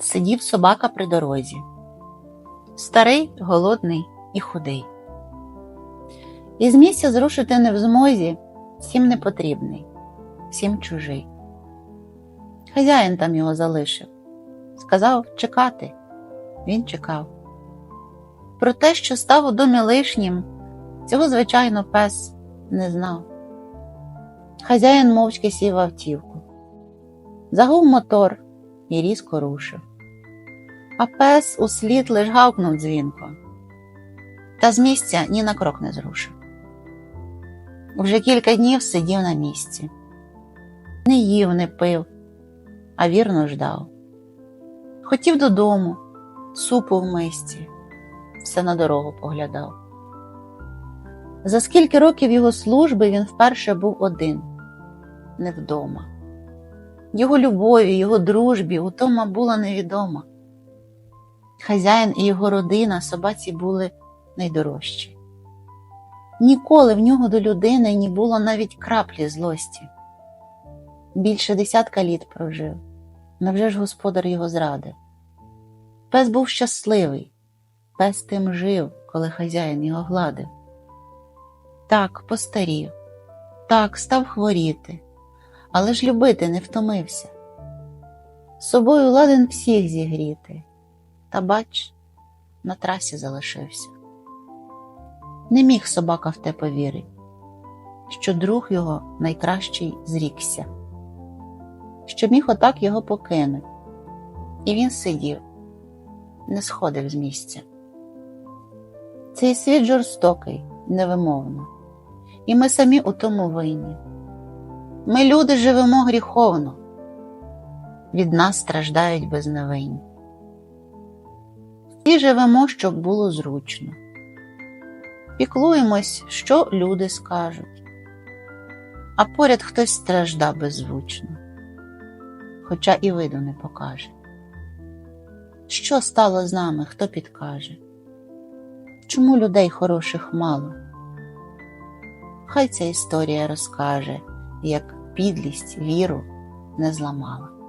Сидів собака при дорозі. Старий, голодний і худий. Із місця зрушити не в змозі, всім не потрібний, всім чужий. Хазяїн там його залишив. Сказав чекати. Він чекав. Про те, що став у домі лишнім, цього, звичайно, пес не знав. Хазяїн мовчки сів в автівку. Загув мотор і різко рушив. А пес услід лиш гавкнув дзвінко, та з місця ні на крок не зрушив. Вже кілька днів сидів на місці, не їв, не пив, а вірно ждав. Хотів додому, супу в мисці, все на дорогу поглядав. За скільки років його служби він вперше був один, не вдома. Його любові, його дружбі утома була невідома. Хазяїн і його родина собаці були найдорожчі. Ніколи в нього до людини не було навіть краплі злості. Більше десятка літ прожив, невже ж господар його зрадив? Пес був щасливий, пес тим жив, коли хазяїн його гладив. Так, постарів, так, став хворіти, але ж любити не втомився. Собою ладен всіх зігріти, та бач, на трасі залишився. Не міг собака в те повірить, що друг його найкращий зрікся, що міг отак його покинуть, і він сидів, не сходив з місця. Цей світ жорстокий, невимовно, і ми самі у тому винні. Ми, люди, живемо гріховно, від нас страждають безневинні. І живемо, щоб було зручно. Піклуємось, що люди скажуть, а поряд хтось стражда беззвучно, хоча і виду не покаже. Що стало з нами, хто підкаже? Чому людей хороших мало? Хай ця історія розкаже, як підлість віру не зламала.